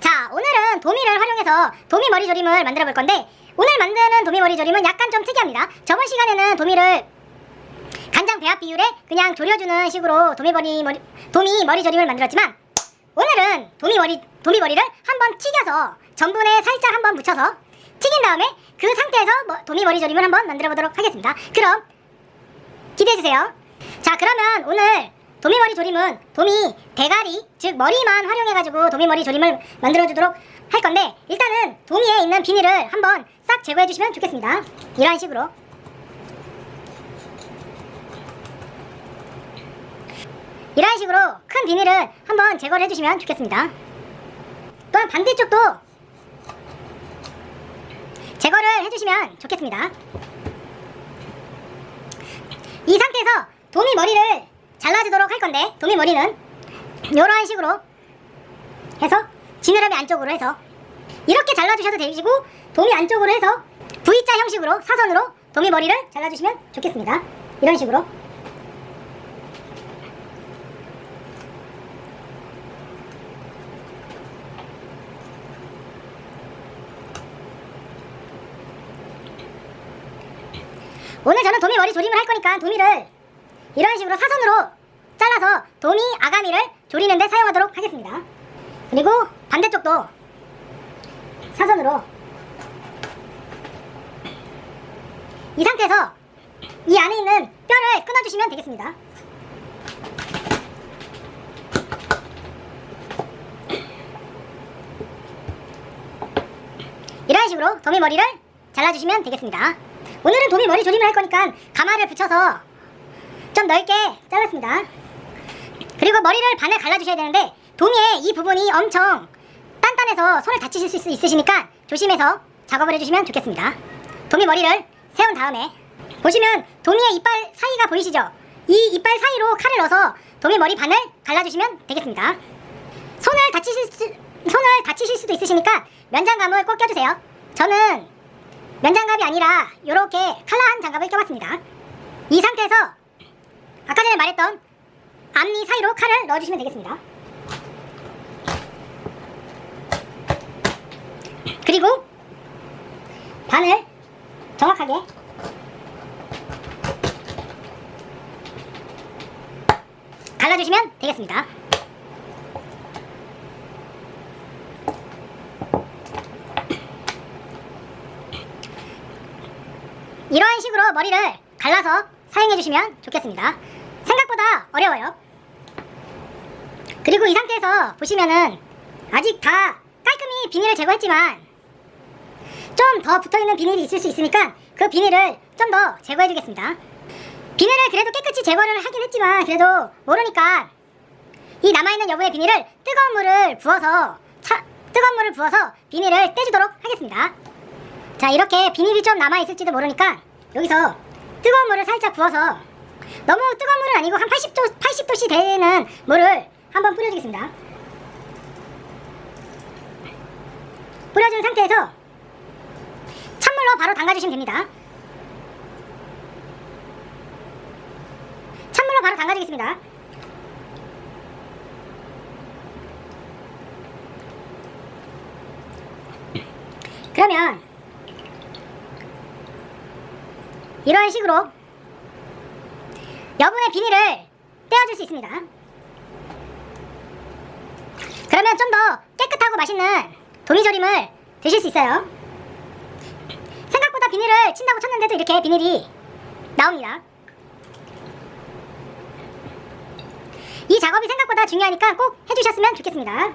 자, 오늘은 도미를 활용해서 도미 머리 조림을 만들어 볼 건데 오늘 만드는 도미 머리 조림은 약간 좀 특이합니다. 저번 시간에는 도미를 간장 배합 비율에 그냥 졸여주는 식으로 도미 머리 머리 도미 머리 조림을 만들었지만 오늘은 도미 머리 도미 머리를 한번 튀겨서 전분에 살짝 한번 묻혀서 튀긴 다음에 그 상태에서 뭐- 도미 머리 조림을 한번 만들어 보도록 하겠습니다. 그럼 기대해 주세요. 자, 그러면 오늘 도미머리 조림은 도미 대가리, 즉 머리만 활용해가지고 도미머리 조림을 만들어주도록 할 건데 일단은 도미에 있는 비닐을 한번 싹 제거해 주시면 좋겠습니다. 이런 식으로. 이런 식으로 큰 비닐을 한번 제거를 해주시면 좋겠습니다. 또한 반대쪽도 제거를 해주시면 좋겠습니다. 이 상태에서 도미 머리를 잘라주도록 할 건데 도미 머리는. 이런 식으로 해서 지느러미 안쪽으로 해서. 이렇게 잘라주셔도 되시고 도미 안쪽으로 해서 V자 형식으로 사선으로 도미 머리를 잘라주시면 좋겠습니다. 이런 식으로. 오늘 저는 도미 머리 조림을 할 거니까 도미를 이런 식으로 사선으로 잘라서 도미 아가미를 조리는데 사용하도록 하겠습니다. 그리고 반대쪽도 사선으로 이 상태에서 이 안에 있는 뼈를 끊어주시면 되겠습니다. 이런 식으로 도미 머리를 잘라주시면 되겠습니다. 오늘은 도미 머리 조림을 할 거니까 가마를 붙여서 좀 넓게 잘랐습니다. 그리고 머리를 반을 갈라주셔야 되는데 도미의 이 부분이 엄청 단단해서 손을 다치실 수 있- 있으시니까 조심해서 작업을 해주시면 좋겠습니다. 도미 머리를 세운 다음에 보시면 도미의 이빨 사이가 보이시죠? 이 이빨 사이로 칼을 넣어서 도미 머리 반을 갈라주시면 되겠습니다. 손을 다치실 수, 손을 다치실 수도 있으시니까 면장갑을 꼭 껴주세요. 저는 면장갑이 아니라 이렇게 칼라한 장갑을 껴봤습니다. 이 상태에서 아까 전에 말했던 앞니 사이로 칼을 넣어주시면 되겠습니다. 그리고 반을 정확하게 갈라주시면 되겠습니다. 이런 식으로 머리를 갈라서 사용해 주시면 좋겠습니다. 생각보다 어려워요. 그리고 이 상태에서 보시면은 아직 다 깔끔히 비닐을 제거했지만 좀 더 붙어있는 비닐이 있을 수 있으니까 그 비닐을 좀 더 제거해 주겠습니다. 비닐을 그래도 깨끗이 제거를 하긴 했지만 그래도 모르니까 이 남아있는 여분의 비닐을 뜨거운 물을 부어서 차, 뜨거운 물을 부어서 비닐을 떼주도록 하겠습니다. 자 이렇게 비닐이 좀 남아있을지도 모르니까 여기서 뜨거운 물을 살짝 부어서 너무 뜨거운 물은 아니고 한 80도, 80도씨 되는 물을 한번 뿌려주겠습니다. 뿌려준 상태에서 찬물로 바로 담가주시면 됩니다. 찬물로 바로 담가주겠습니다. 그러면 이런 식으로 여분의 비닐을 떼어줄 수 있습니다. 그러면 좀 더 깨끗하고 맛있는 도미조림을 드실 수 있어요. 생각보다 비닐을 친다고 쳤는데도 이렇게 비닐이 나옵니다. 이 작업이 생각보다 중요하니까 꼭 해주셨으면 좋겠습니다.